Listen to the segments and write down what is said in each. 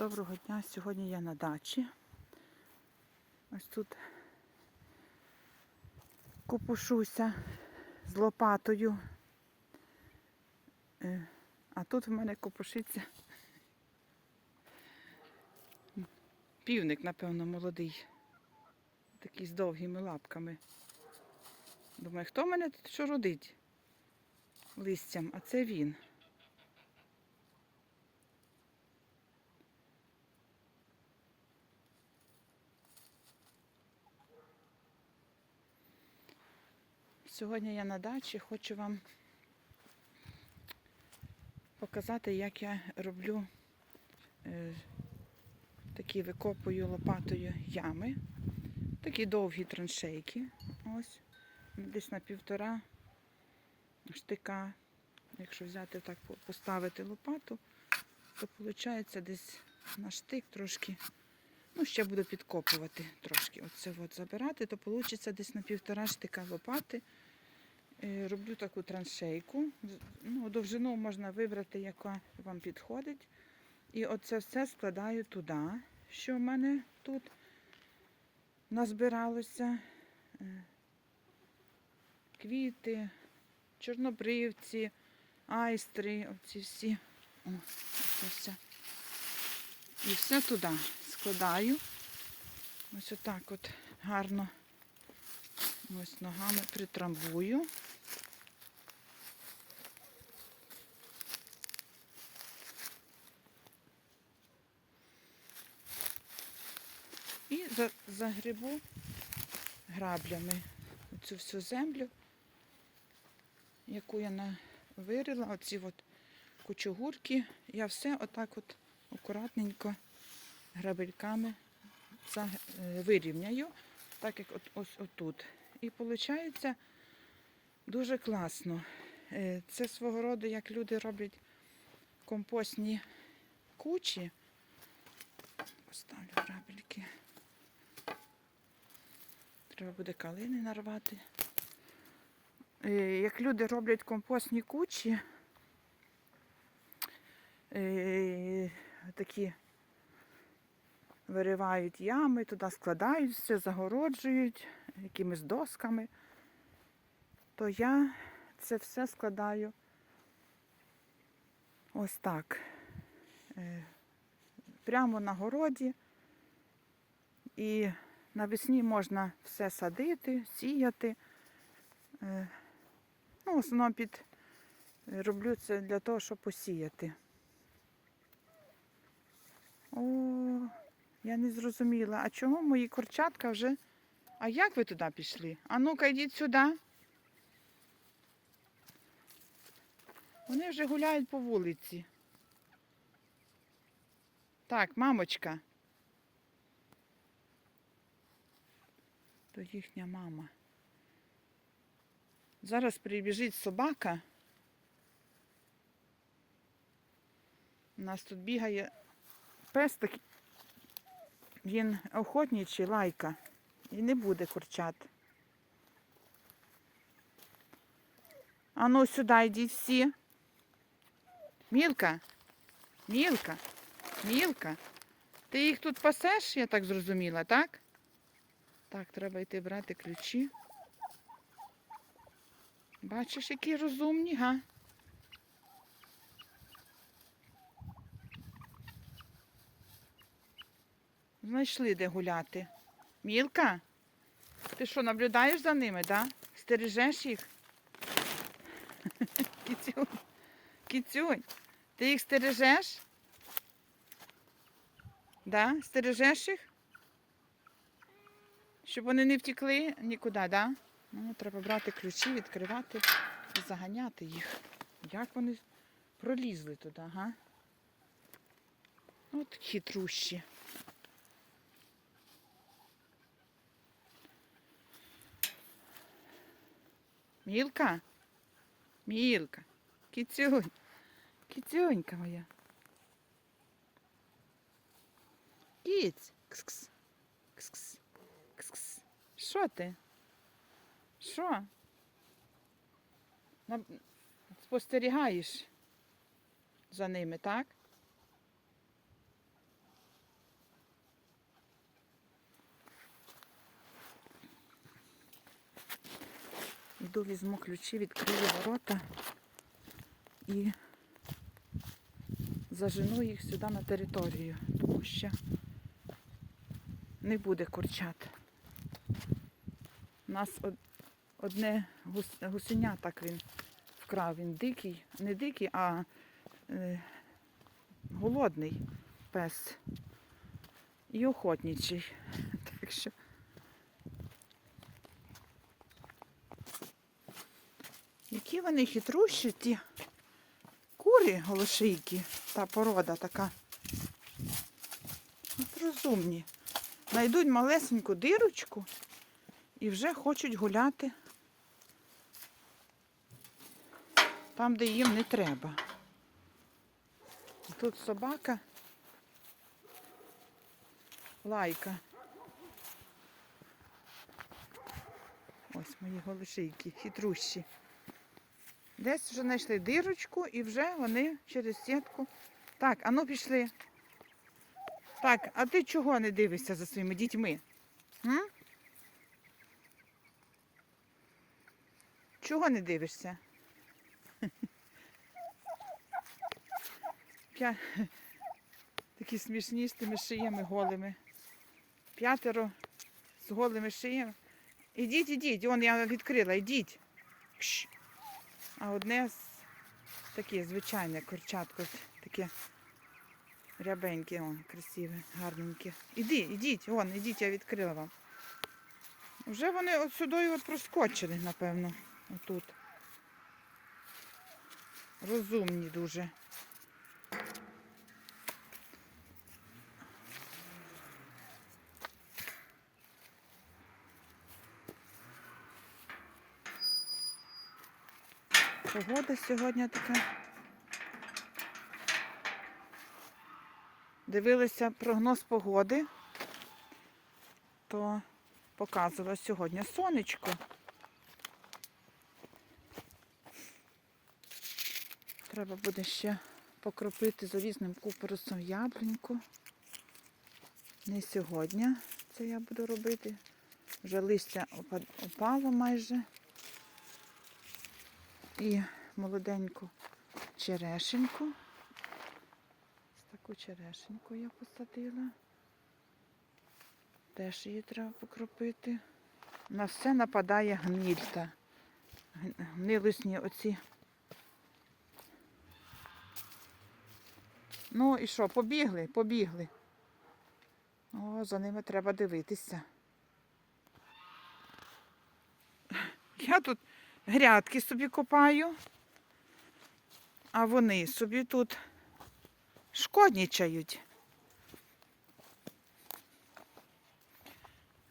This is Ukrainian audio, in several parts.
Доброго дня. Сьогодні я на дачі. Ось тут купушуся з лопатою. Е, А тут в мене копушиться півник, напевно, молодий. Такий з довгими лапками. Думаю, хто мене тут що родить листям? А це він. Сьогодні я на дачі хочу вам показати, як я роблю е, такі викопую лопатою ями. Такі довгі траншейки. Ось. Десь на півтора штика. Якщо взяти так, поставити лопату, то виходить десь на штик трошки. Ну, ще буду підкопувати трошки. Оце от забирати, то вийде десь на півтора штика лопати. Е, Роблю таку траншейку. Ну, довжину можна вибрати, яка вам підходить. І оце все складаю туди, що в мене тут назбиралося. Е, Квіти, чорнобривці, айстри, оці всі. О, оце все. І все туди складаю. Ось отак от гарно ось ногами притрамбую. Загребу граблями цю всю землю, яку я вирила, оці от кучугурки, я все отак от акуратненько грабельками е, вирівняю, так як от, ось отут. І виходить дуже класно. Е, Це свого роду, як люди роблять компостні кучі. Поставлю грабельки. Треба буде калини нарвати. Е, Як люди роблять компостні кучі, е, такі виривають ями, туди складають все, загороджують якимись досками, то я це все складаю ось так. Е, Прямо на городі. І навесні можна все садити, сіяти. Е, Ну, в основному під роблю це для того, щоб посіяти. О, я не зрозуміла. А чому мої курчатка вже. А як ви туди пішли? А ну-ка йдіть сюди. Вони вже гуляють по вулиці. Так, мамочка. То їхня мама. Зараз прибіжить собака. У нас тут бігає пес такий. Він охотничий, лайка. І не буде курчат. А ну сюди йдіть всі. Мілка, Мілка, Мілка. Ти їх тут пасеш, я так зрозуміла, так? Так, треба йти брати ключі. Бачиш, які розумні, га? Знайшли де гуляти. Мілка, ти що, наблюдаєш за ними, да? Стережеш їх? Кіцюнь, кіцюнь, ти їх стережеш? Да? Стережеш їх? Щоб вони не втекли нікуди, да? Ну, треба брати ключі, відкривати і заганяти їх. Як вони пролізли туди, га? От хитрущі. Мілка? Мілка. Кіцюнь. Кіцюнька моя. Кіць. Кс-кс. Кс-кс. Що ти? Що? Спостерігаєш за ними, так? Йду, візьму ключі, відкрию ворота і зажену їх сюди на територію, тому що не буде курчат. У нас одне гус- гусеня так він вкрав. Він дикий, не дикий, а е, голодний пес. І охотничий. Так що Які вони хитрущі, ті курі голошийки, та порода така. От розумні. Найдуть малесеньку дирочку і вже хочуть гуляти там, де їм не треба. Тут собака. Лайка. Ось мої голошийки, хитрущі. Десь вже знайшли дирочку і вже вони через сітку. Так, а ну пішли. Так, а ти чого не дивишся за своїми дітьми? М? Чого не дивишся? Такі смішні з тими шиями голими. П'ятеро з голими шиями. Ідіть, ідіть, вон я відкрила, ідіть. А одне з таке звичайне курчатко, таке рябеньке, он, красиве, гарненьке. Іди, ідіть, вон, ідіть, я відкрила вам. Вже вони от сюди от проскочили, напевно, отут. Розумні дуже. Погода сьогодні така. Дивилися прогноз погоди, то показувало сьогодні сонечко. Треба буде ще покропити завісним купоросом яблуньку. Не сьогодні це я буду робити. Вже листя опало майже. І молоденьку черешеньку. Ось таку черешеньку я посадила. Теж її треба покропити. На все нападає гнильта. Г- Гнилисні оці. Ну і що, побігли, побігли. О, за ними треба дивитися. Я тут грядки собі копаю, а вони собі тут шкоднічають.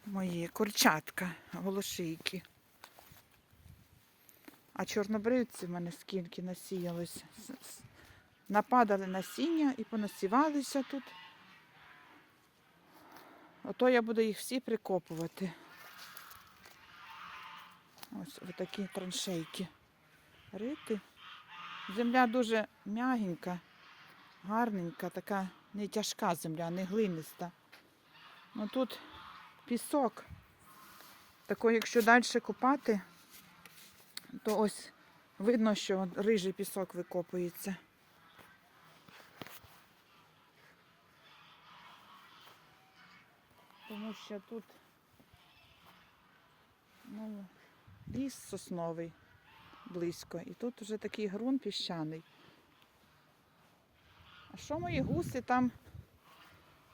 Мої курчатка, голошийки. А чорнобривці в мене скільки насіялось. Нападали насіння і понасівалися тут. Ото я буду їх всі прикопувати. Ось такі траншейки. Рити. Земля дуже м'ягенька, гарненька, така не тяжка земля, не глиниста. Ну тут пісок. Такий, якщо далі копати, то ось видно, що рижий пісок викопується. Тому що тут ну, ліс сосновий близько. І тут вже такий ґрунт піщаний. А що мої гуси там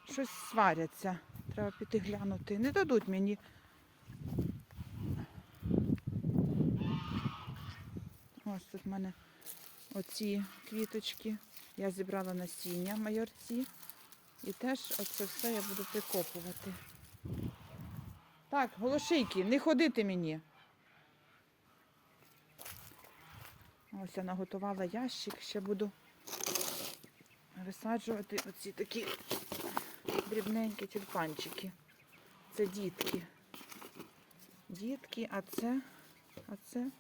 щось сваряться? Треба піти глянути. Не дадуть мені. Ось тут в мене оці квіточки. Я зібрала насіння майорці. І теж оце все я буду прикопувати. Так, голошийки, не ходити мені. Ось я наготувала ящик, ще буду висаджувати оці такі дрібненькі тюльпанчики. Це дітки. Дітки, а це, а це.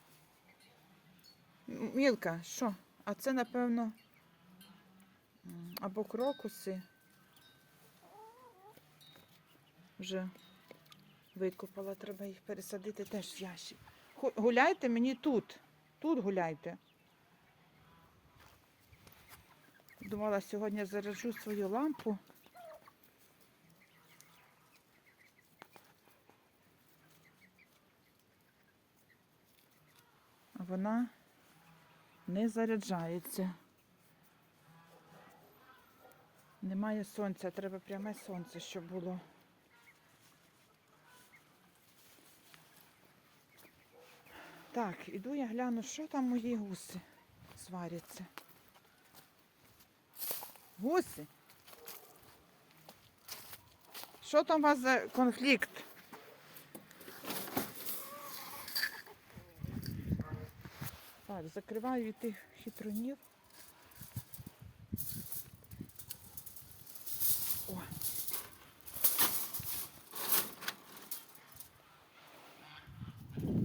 Мілка, що? А це, напевно, або крокуси. Вже викопала, треба їх пересадити теж в ящик. Гуляйте мені тут. Тут гуляйте. Думала, сьогодні заряджу свою лампу. А вона не заряджається. Немає сонця, треба пряме сонце, щоб було. Так, іду я гляну, що там мої гуси сваряться. Гуси? Що там у вас за конфлікт? Так, закриваю тих хитрунів. О.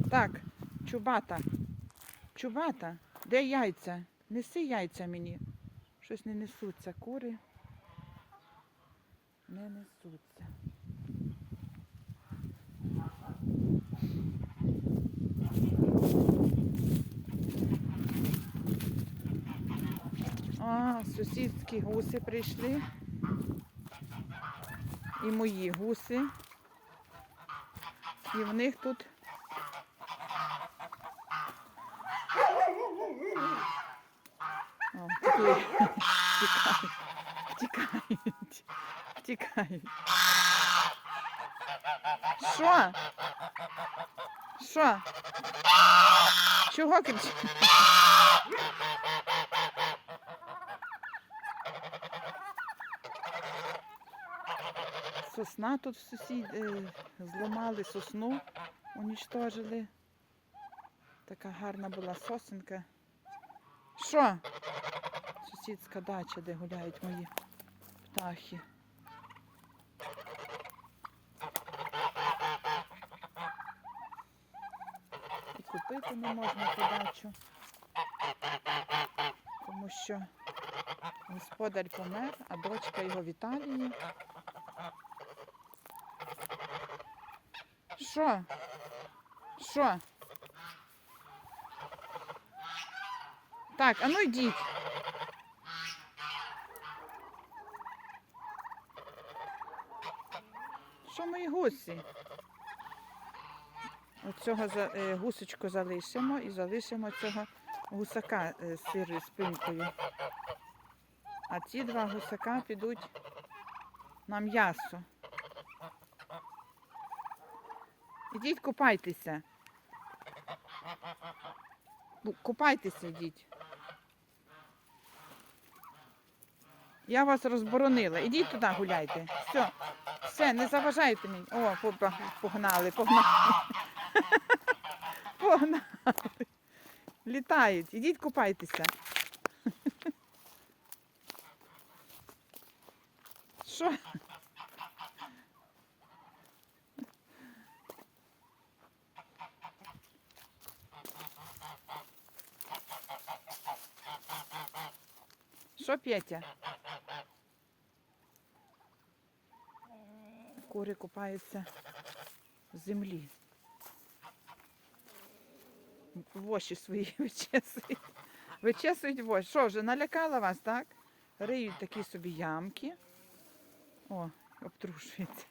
Так, чубата. Чубата, де яйця? Неси яйця мені. Щось не несуться кури. Не несуться. А, сусідські гуси прийшли. І мої гуси. І в них тут. О, втекли. Втікають. Втікають. Що? Що? Чого кричиш? Сосна тут сусід е, зламали сосну, унічтожили. Така гарна була сосенка. Що? Сусідська дача, де гуляють мої птахи. І купити не можна ту дачу, тому що господар помер, а дочка його в. Що? Що? Так, а ну йдіть. Мої гусі? Оцього е, гусочку залишимо і залишимо цього гусака е, з сирою спинкою. А ці два гусака підуть на м'ясо. Ідіть купайтеся. Купайтеся, йдіть. Я вас розборонила. Ідіть туди гуляйте. Все, все, не заважайте мені. О, погнали, погнали. Погнали. Літають. Ідіть купайтеся. Що? Що, Петя? Кури купаються в землі. Воші свої вичесують. Вичесують воші. Що вже налякала вас, так? Риють такі собі ямки. О, обтрушується.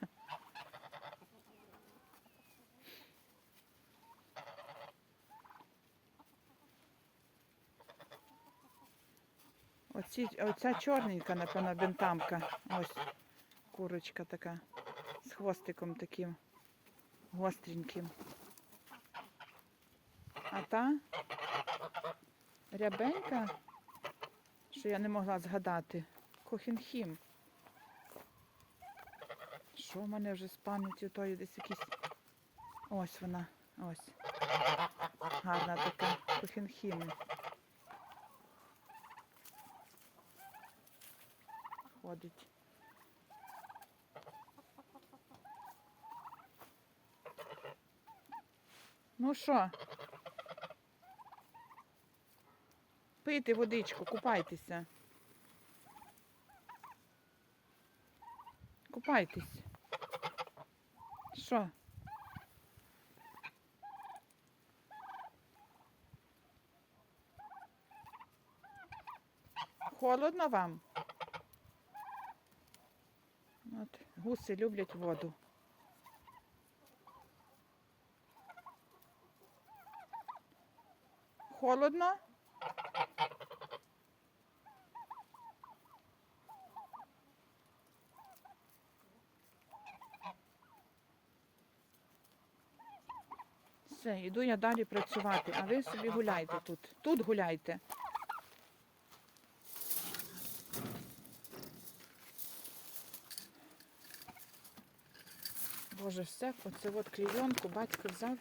Оці, оця чорненька, напевно, бентамка. Ось курочка така хвостиком таким гостреньким. А та рябенька, що я не могла згадати. Кохінхім. Що в мене вже з пам'яті тої десь якісь. Ось вона. Ось. Гарна така кохінхіми. Ходить. Ну що? Пийте водичку, купайтеся. Купайтесь. Що? Холодно вам? От, Гуси люблять воду. Холодно? Все, йду я далі працювати, а ви собі гуляйте тут. Тут гуляйте. Боже, все, оце от клійонку, батько взяв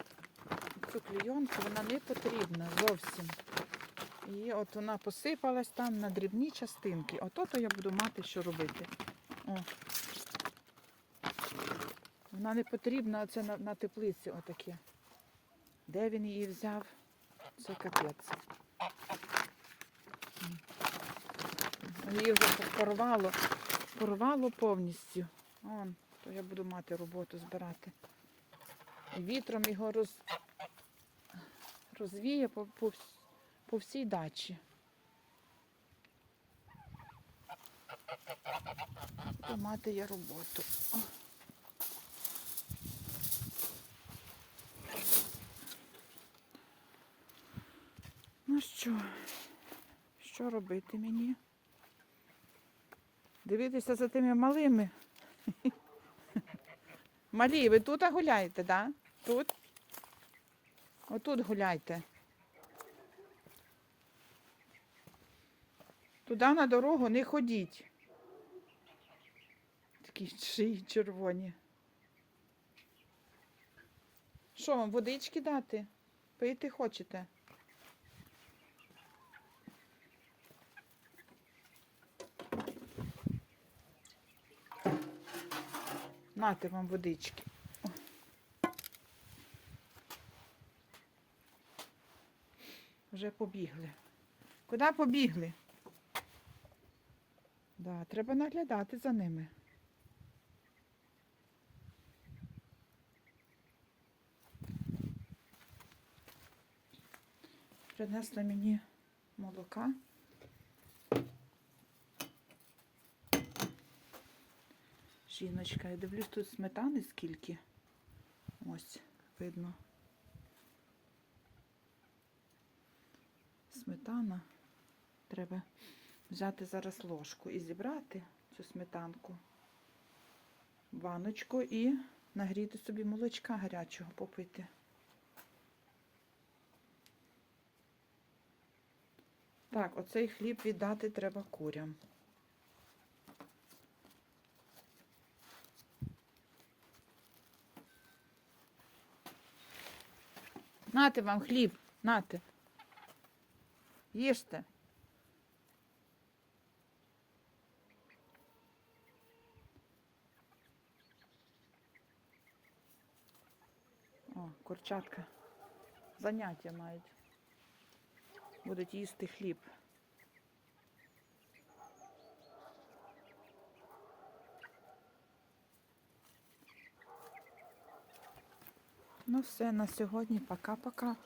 цю клійонку, вона не потрібна зовсім. І от вона посипалась там на дрібні частинки. Ото то я буду мати що робити. О. Вона не потрібна, оце на, на теплиці отаке. Де він її взяв? Це капець. Її вже порвало, порвало повністю. Он, то я буду мати роботу збирати. І вітром його роз... розвіє по, по, по всій дачі. Мати я роботу. Ну що, що робити мені? Дивитися за тими малими. Малі, ви тут гуляєте, так? Да? Тут? Отут гуляйте. Туди на дорогу не ходіть. Такі шиї червоні. Що вам, водички дати? Пити хочете? Нате вам водички. О. Вже побігли. Куди побігли? Да, треба наглядати за ними. Принесла мені молока. Жіночка, я дивлюсь, тут сметани скільки. Ось, видно. Сметана. Треба взяти зараз ложку і зібрати цю сметанку, баночку і нагріти собі молочка гарячого попити. Так, оцей хліб віддати треба курям. Нате вам хліб, нате. Їжте. О, курчатка. Заняття мають. Будуть їсти хліб. Ну все, на сьогодні пока-пока.